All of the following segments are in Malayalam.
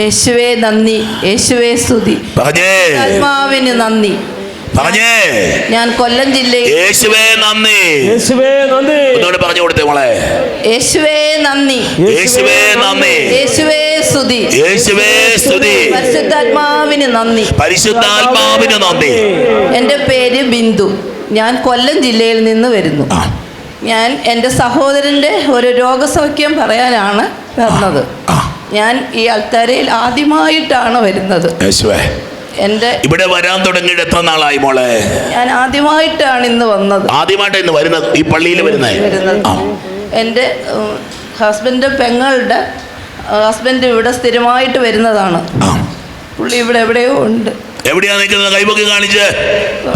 യേശുവേ നന്ദി യേശുവേ സ്തുതി. പറഞ്ഞേ. ആത്മാവിന് നന്ദി. പറഞ്ഞേ. ഞാൻ കൊല്ലം ജില്ലയിൽ യേശുവേ നന്ദി. യേശുവേ നന്ദി. ഒന്നുകൂടി പറഞ്ഞു കൊടുത്തേ മോളെ. യേശുവേ നന്ദി. യേശുവേ നന്ദി. യേശുവേ സ്തുതി. യേശുവേ സ്തുതി. പരിശുദ്ധാത്മാവിന് നന്ദി. പരിശുദ്ധാത്മാവിന് നന്ദി. എന്റെ പേര് ബിന്ദു. ഞാൻ കൊല്ലം ജില്ലയിൽ നിന്ന് വരുന്നു. ഞാൻ എന്റെ സഹോദരന്റെ ഒരു രോഗസൗഖ്യം പറയാനാണ് വരുന്നത് ആ ഞാൻ ഈ അൾത്താരയിൽ ആദ്യമായിട്ടാണ് വരുന്നത്. എന്റെ ഇവിടെ വരാൻ തുടങ്ങിയിട്ട് എത്ര നാളായി മോളെ? ഞാൻ ആദ്യമായിട്ടാണ് ഇന്ന് വന്നത്. ആദ്യമായിട്ട് ഇന്ന് വരുന്നത്? ഈ പള്ളിയിൽ വരുന്നേ? വരുന്നത്. എന്റെ ഹസ്ബൻഡ് പെങ്ങളുടെ ഹസ്ബൻഡ് ഇവിടെ സ്ഥിരമായിട്ട് വരുന്നതാണ്. പുള്ളി ഇവിടെ എവിടെയോ ഉണ്ട്. എവിടെയാ നിൽക്കുന്നത്? കൈപൊക്കി കാണിച്ച്.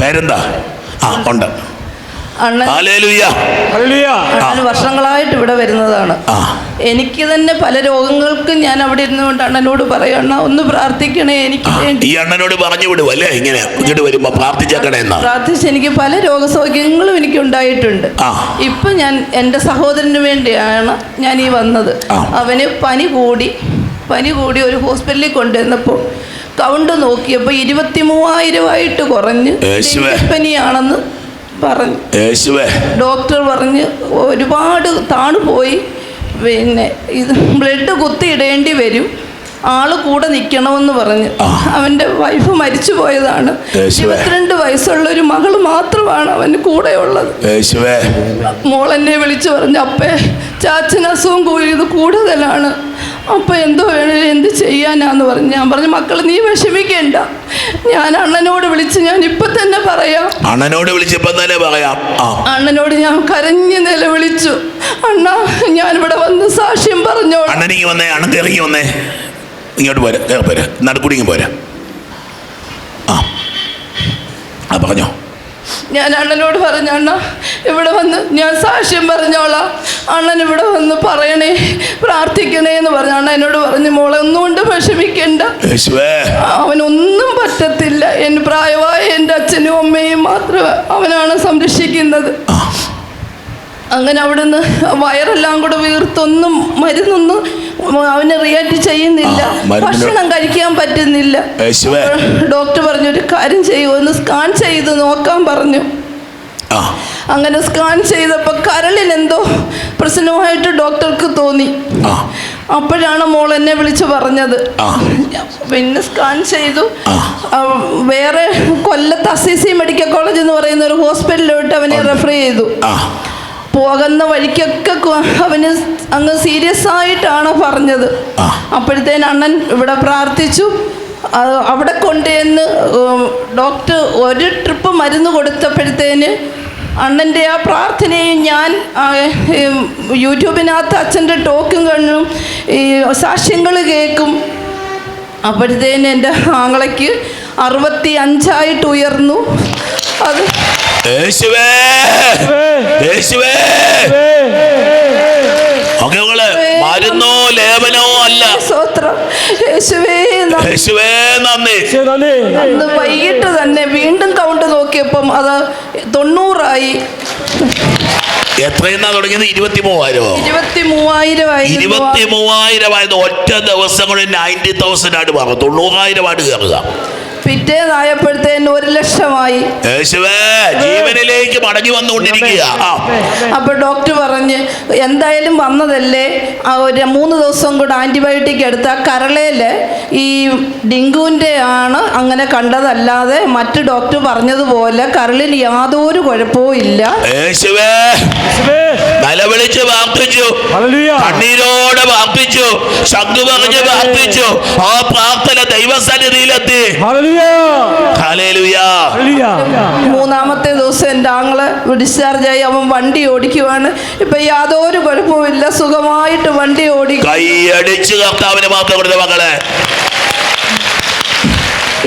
പേരെന്താ? ആ ഉണ്ട് അണ്ണൻ ഹാലേലുയ്യ ഹല്ലേലൂയ അണ്ണൻ വർഷങ്ങളായിട്ട് ഇവിടെ വരുന്നതാണ്. എനിക്ക് തന്നെ പല രോഗങ്ങൾക്കും ഞാൻ അവിടെ ഇരുന്നുകൊണ്ട് അണ്ണനോട് പറയണ ഒന്ന് പ്രാർത്ഥിക്കണേ എനിക്ക് വേണ്ടി. ഈ അണ്ണനോട് പറഞ്ഞു വിടും അല്ലേ? ഇങ്ങനെ ഇങ്ങോട്ട് വരുമ്പോ പ്രാർത്ഥിച്ചേക്കണേ പ്രാർത്ഥിച്ച് എനിക്ക് പല രോഗസൗഖ്യങ്ങളും എനിക്ക് ഉണ്ടായിട്ടുണ്ട്. ഇപ്പൊ ഞാൻ എന്റെ സഹോദരന് വേണ്ടിയാണ് ഞാൻ ഈ വന്നത്. അവന് പനി കൂടി പനി കൂടി ഒരു ഹോസ്പിറ്റലിൽ കൊണ്ടുവന്നപ്പോൾ കൗണ്ട് നോക്കിയപ്പോൾ ഇരുപത്തി മൂവായിരമായിട്ട് കുറഞ്ഞ് യേശുവേ. പനിയാണെന്ന് പറഞ്ഞു. യേശുവേ. ഡോക്ടർ പറഞ്ഞ് ഒരുപാട് താണു പോയി. പിന്നെ ഇത് ബ്ലഡ് കുത്തിയിടേണ്ടി വരും. ആൾ കൂടെ നിൽക്കണമെന്ന് പറഞ്ഞ്. അവന്റെ വൈഫ് മരിച്ചു പോയതാണ്. ഇരുപത്തിരണ്ട് വയസ്സുള്ള ഒരു മകൾ മാത്രമാണ് അവന് കൂടെയുള്ളത്. യേശുവേ. മോളെന്നെ വിളിച്ചു പറഞ്ഞു അപ്പേ ചാച്ചൻ അസുഖം കൂടിയത് കൂടുതലാണ്. അപ്പം എന്തോ എന്ത് ചെയ്യാനാന്ന് പറഞ്ഞു ഞാൻ പറഞ്ഞു മക്കൾ നീ വിഷമിക്കേണ്ട. ഞാൻ അണ്ണനോട് വിളിച്ച് ഞാൻ ഇപ്പൊ തന്നെ പറയാം. അണ്ണനോട് വിളിച്ചപ്പോ തന്നെ പറയാം. അണ്ണനോട് ഞാൻ കരഞ്ഞു നിലവിളിച്ചു. അണ്ണ ഞാൻ ഇവിടെ വന്ന് സാക്ഷ്യം പറഞ്ഞോ അണ്ണനിങ്ങി വന്നേ അണ്ണൻ ഇറങ്ങി വന്നേ. ഇങ്ങോട്ട് പോരാ പോരാ. നടുക്കുടിങ്ങി പോരാ. ആ. ആ പറഞ്ഞോ. ഞാൻ അണ്ണനോട് പറഞ്ഞു അണ്ണ ഇവിടെ വന്ന് ഞാൻ സാക്ഷ്യം പറഞ്ഞോളാം. അണ്ണൻ ഇവിടെ വന്ന് പറയണേ പ്രാർത്ഥിക്കണേ എന്ന് പറഞ്ഞു. അണ്ണ എന്നോട് പറഞ്ഞു മോളെ ഒന്നുകൊണ്ട് വിഷമിക്കണ്ട. അവനൊന്നും പറ്റത്തില്ല. എന്റെ പ്രായമായ എന്റെ അച്ഛനും അമ്മയും മാത്രമേ അവനാണ് സംരക്ഷിക്കുന്നത്. അങ്ങനെ അവിടുന്ന് വയറെല്ലാം കൂടെ വീർത്തൊന്നും മരുന്നൊന്നും അവന് റിയാക്ട് ചെയ്യുന്നില്ല. ഭക്ഷണം കഴിക്കാൻ പറ്റുന്നില്ല. ഡോക്ടർ പറഞ്ഞു ഒരു കാര്യം ചെയ്യൂ ഒന്ന് സ്കാൻ ചെയ്ത് നോക്കാൻ പറഞ്ഞു. അങ്ങനെ സ്കാൻ ചെയ്തപ്പോൾ കരളിനെന്തോ പ്രശ്നമായിട്ട് ഡോക്ടർക്ക് തോന്നി. അപ്പോഴാണ് മോൾ എന്നെ വിളിച്ച് പറഞ്ഞത്. പിന്നെ സ്കാൻ ചെയ്തു. വേറെ കൊല്ലത്ത് അസിസി മെഡിക്കൽ കോളേജ് എന്ന് പറയുന്ന ഒരു ഹോസ്പിറ്റലിലോട്ട് അവനെ റെഫർ ചെയ്തു. പോകുന്ന വഴിക്കൊക്കെ അവന് അങ്ങ് സീരിയസ് ആയിട്ടാണ് പറഞ്ഞത്. അപ്പോഴത്തേന് അണ്ണൻ ഇവിടെ പ്രാർത്ഥിച്ചു. അവിടെ കൊണ്ടുവന്ന് ഡോക്ടർ ഒരു ട്രിപ്പ് മരുന്ന് കൊടുത്തപ്പോഴത്തേന് അണ്ണന്റെ ആ പ്രാർത്ഥനയും ഞാൻ യൂട്യൂബിനകത്ത് അച്ഛന്റെ ടോക്കും കണ്ണും ഈ സാക്ഷ്യങ്ങൾ കേൾക്കും. അപ്പോഴത്തേന് എന്റെ ആങ്ങളയ്ക്ക് അറുപത്തി അഞ്ചായിട്ട് ഉയർന്നു. അത് യേശുവേ. യേശുവേ. ഒക്കെ മരുന്നോ ലേപനോ അല്ല. യേശുവേ നന്ദി. അന്ന് വൈകിട്ട് തന്നെ വീണ്ടും കൗണ്ട് നോക്കിയപ്പം അത് തൊണ്ണൂറായി. എത്രയെന്നാ തുടങ്ങിയത്? ഇരുപത്തി മൂവായിരമോ ഇരുപത്തി മൂവായിരമായി ഇരുപത്തി മൂവായിരമായത് ഒറ്റ ദിവസം കൊണ്ട് നയന്റി തൗസൻഡ് ആയിട്ട് മാറും. തൊണ്ണൂറായിരമായിട്ട് കയറുക. പിറ്റേന്നായപ്പോഴത്തേന് ഒരു ലക്ഷമായി. യേശുവേ ജീവനിലേക്ക് മടങ്ങി വന്നുകൊണ്ടിരിക്കുക. അപ്പൊ ഡോക്ടർ പറഞ്ഞ് എന്തായാലും വന്നതല്ലേ? ആ ഒരു മൂന്ന് ദിവസം കൂടെ ആന്റിബയോട്ടിക് എടുത്ത കരളയിൽ ഈ ഡെങ്കുവിന്റെ ആണ് അങ്ങനെ കണ്ടതല്ലാതെ മറ്റു ഡോക്ടർ പറഞ്ഞതുപോലെ കരളിൽ യാതൊരു കുഴപ്പവും ഇല്ല. നിലവിളിച്ച് പ്രാർത്ഥിച്ചു ഹല്ലേലൂയ. കണ്ണീരോടെ പ്രാർത്ഥിച്ചു ശബ്ദ പറഞ്ഞ് പ്രാർത്ഥിച്ചു ആ പ്രാർത്ഥന ദൈവസന്നിധിയിലെത്തി. ഹല്ലേലൂയ. മൂന്നാമത്തെ ദിവസം എന്റെ ആങ്ങൾ ഡിസ്ചാർജായി അവൻ വണ്ടി ഓടിക്കുവാണ്. ഇപ്പൊ യാതൊരു കുഴപ്പമില്ല സുഖമായിട്ട് വണ്ടി ഓടി. കൈയടിച്ച് കർത്താവിന് മാത്രം മകളെ.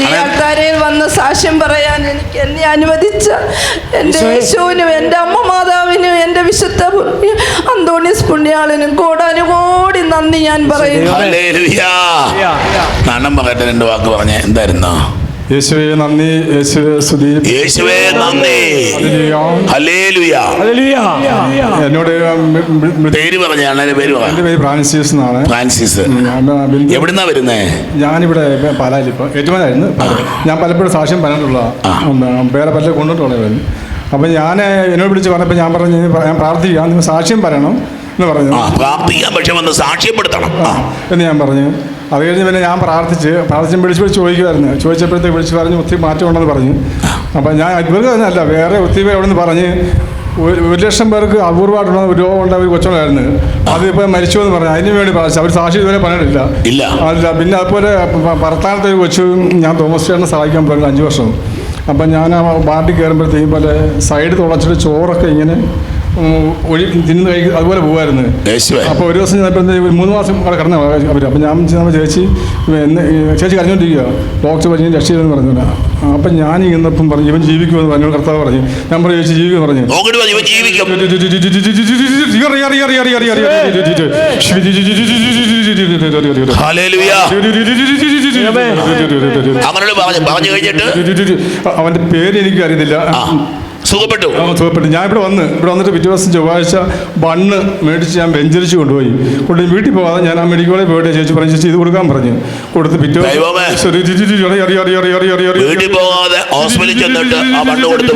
ഈ ആൾക്കാരയിൽ വന്ന് സാക്ഷ്യം പറയാൻ എനിക്ക് എന്നെ അനുവദിച്ച എന്റെ. യേശുവിനും എന്റെ അമ്മ മാതാവിനും എന്റെ വിശുദ്ധ അന്തോണിസ് പുണ്യാളിനും കോടാനുകോടി നന്ദി ഞാൻ പറയുന്നു. രണ്ട് വാക്ക് പറഞ്ഞേ എന്തായിരുന്നു? യേശുവേ നന്ദി. യേശുവേ സ്തുതി. യേശുവേ നന്ദി. ഹല്ലേലൂയ. ഹല്ലേലൂയ. എന്നോട് പേര് പറഞ്ഞാണ് അണ്ണന്റെ പേര് എന്റെ പേര് ഫ്രാൻസിസ് എന്നാണ്. ഫ്രാൻസിസ്. എവിടുന്നാ വരുന്നേ? ഞാനിവിടെ പാലായിൽ ഇപ്പോൾ ഏറ്റുമാനായിരുന്നു ഞാൻ പലപ്പോഴും സാക്ഷ്യം പറഞ്ഞിട്ടുള്ളതാണ് വേറെ പല കൊണ്ടുപോയി അപ്പം ഞാൻ എന്നോട് വിളിച്ച് പറഞ്ഞപ്പോൾ ഞാൻ പറഞ്ഞു ഞാൻ പ്രാർത്ഥിക്കാം നിങ്ങൾ സാക്ഷ്യം പറയണം. എന്ന് പറഞ്ഞു. ആ പ്രാർത്ഥിക്കാൻ പക്ഷെ വന്ന് സാക്ഷ്യപ്പെടുത്തണം. ആ എന്ന് ഞാൻ പറഞ്ഞു. അത് കഴിഞ്ഞ് പിന്നെ ഞാൻ പ്രാർത്ഥിച്ച് പ്രാർത്ഥിച്ച് വിളിച്ച് വിളിച്ച് ചോദിക്കുമായിരുന്നു. ചോദിച്ചപ്പോഴത്തേക്ക് വിളിച്ച് പറഞ്ഞ് ഒത്തിരി മാറ്റമുണ്ടെന്ന് പറഞ്ഞു. അപ്പം ഞാൻ ഇവർക്ക് തന്നെയല്ല വേറെ ഒത്തിരി പേര് അവിടെ നിന്ന് പറഞ്ഞ് ഒരു ഒരു ലക്ഷം പേർക്ക് അപൂർവമായിട്ടുള്ള ഒരു രോഗം ഉണ്ടായ ഒരു കൊച്ചുണ്ടായിരുന്നു അതിപ്പോൾ മരിച്ചു എന്ന് പറഞ്ഞു. അതിന് വേണ്ടി പ്രാർത്ഥിച്ചു. അവർ സാക്ഷി ഇതുവരെ പറഞ്ഞിട്ടില്ല. ഇല്ല. അല്ല പിന്നെ അതുപോലെ പറത്താനത്തെ ഭർത്താനത്തെ ഒരു കൊച്ചു ഞാൻ തോമസ് ചേട്ടനെ സഹായിക്കാൻ പോയിരുന്നു അഞ്ച് വർഷം. അപ്പം ഞാൻ ആ പാർട്ടി കയറുമ്പോഴത്തേക്കും പോലെ സൈഡ് തുളച്ചിട്ട് ചോറൊക്കെ ഇങ്ങനെ ഒഴി തിന്ന് കഴിക്കും അതുപോലെ പോകുമായിരുന്നു അപ്പോൾ ഒരു ദിവസം ചെന്നപ്പോൾ മൂന്ന് മാസം അവിടെ കടന്നു അവർ അപ്പം ഞാൻ ചെന്നപ്പോൾ ചേച്ചി എന്ന് ചേച്ചി കരഞ്ഞോണ്ടിരിക്കുക ഡോക്ടർ പറഞ്ഞു രക്ഷയില്ലെന്ന് പറഞ്ഞില്ല അപ്പം ഞാൻ ഇന്നപ്പം പറഞ്ഞു ഇവൻ ജീവിക്കുമെന്ന് പറഞ്ഞു കർത്താവ് പറഞ്ഞു ഞാൻ പറഞ്ഞു ചേച്ചി പറഞ്ഞു പറഞ്ഞു ജീവിക്കും പറഞ്ഞു പറഞ്ഞു അവന്റെ പേര് എനിക്ക് അറിയത്തില്ല സുഖപ്പെട്ടു സുഖപ്പെട്ടു ഞാൻ ഇവിടെ വന്ന് ഇവിടെ വന്നിട്ട് പിറ്റേ ദിവസം ചൊവ്വാഴ്ച ബണ്ണ് മേടിച്ച് ഞാൻ വെഞ്ചരിച്ച് കൊണ്ടുപോയി കൊണ്ട് വീട്ടിൽ പോകാതെ ഞാൻ ആ മെഡിക്കൽ കോളേജ് പോയിട്ട് ചേച്ചി പറഞ്ഞു ചേച്ചി ഇത് കൊടുക്കാൻ പറഞ്ഞു കൊടുത്ത് പിറ്റേ ദിവസം. വീട്ടിൽ ഹോസ്പിറ്റലിൽ ചെന്നിട്ട് ആ കൊടുത്ത്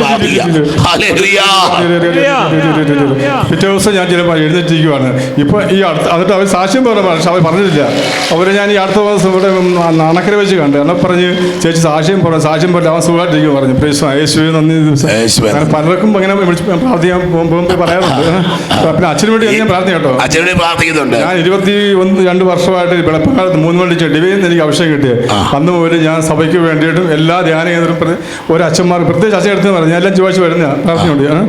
പിറ്റേ ദിവസം ഞാൻ ചിലപ്പോൾ എഴുന്നേറ്റിരിക്കുവാണ് ഇപ്പൊ ഈ അടുത്ത് എന്നിട്ട് അവർ സാക്ഷ്യം പറഞ്ഞു പക്ഷെ അവർ പറഞ്ഞിട്ടില്ല അവരെ ഞാൻ ഈ അടുത്ത ദിവസം ഇവിടെ അണക്കര വെച്ച് കണ്ടു എന്നെ പറഞ്ഞ് ചേച്ചി സാക്ഷ്യം പറഞ്ഞു സാക്ഷ്യം പറഞ്ഞു അവൻ സുഖമായിട്ടിരിക്കും പറഞ്ഞു യേശു യേശുവേ നന്ദി യേശുവേ. അങ്ങനെ പലർക്കും അങ്ങനെ വിളിച്ച് പ്രാർത്ഥിക്കാൻ പോകുമ്പോൾ പറയാറുണ്ട്. പിന്നെ അച്ഛന് വേണ്ടി ഞാൻ പ്രാർത്ഥന കേട്ടോ. അച്ഛനെ പ്രാർത്ഥിക്കുന്നുണ്ട്. ഞാൻ ഇരുപത്തി ഒന്ന് രണ്ട് വർഷമായിട്ട് വെളുപ്പക്കാലത്ത് മൂന്ന് മണി ചെടിവേന്ന് എനിക്ക് അഭിഷേകം കിട്ടിയത് അന്ന് മുതൽ ഞാൻ സഭയ്ക്ക് വേണ്ടിയിട്ടും എല്ലാ ധ്യാന കേന്ദ്രം ഒരു അച്ഛന്മാർ പ്രത്യേകിച്ച് അച്ഛൻ എടുത്ത് പറഞ്ഞു. ഞാൻ എല്ലാം ചോദിച്ചു വരുന്ന പ്രാർത്ഥനയുണ്ട് ഞാൻ.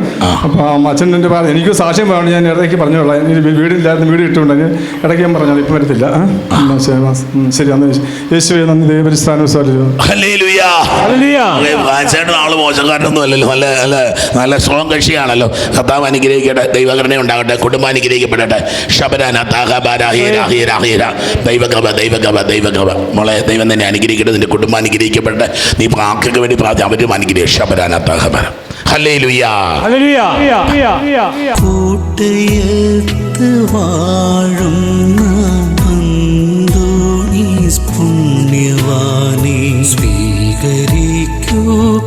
അപ്പം അച്ഛന്റെ എനിക്ക് സാക്ഷ്യം പറഞ്ഞു ഞാൻ ഇടയ്ക്ക് പറഞ്ഞോളാം. വീടില്ലായിരുന്നു വീട് ഇട്ടുണ്ടെങ്കിൽ ഇടയ്ക്ക് ഞാൻ പറഞ്ഞത് ഇപ്പം വരത്തില്ല. ശരി, അന്ന് യേശുവെ നന്ദി. ദേവരിസ്ഥാനം സാറിയോ ഹല്ലേലൂയ. ഹല്ലേലൂയ. ഫ്രാൻസേട്ടൻ ആൾ മോശക്കാരനൊന്നും അല്ലല്ലോ. നല്ല നല്ല നല്ല സ്ട്രോങ് കക്ഷിയാണല്ലോ. കർത്താവ് അനുഗ്രഹിക്കട്ടെ ദൈവഘടന ഉണ്ടാകട്ടെ കുടുംബം അനുഗ്രഹിക്കപ്പെടട്ടെ. ശബരാന ദൈവകവ ദൈവകവ ദൈവകവ മോളെ ദൈവം തന്നെ അനുഗ്രഹിക്കട്ടെ നിന്റെ കുടുംബം അനുഗ്രഹിക്കപ്പെടട്ടെ. നീ പ്രാർത്ഥനയ്ക്ക് വേണ്ടി പ്രാർത്ഥന അവരും അനുഗ്രഹിക്കും ശബരാന താഹബാന. കൂട്ടയത്ത് പുണ്യവാനെ സ്വീകരിക്കൂ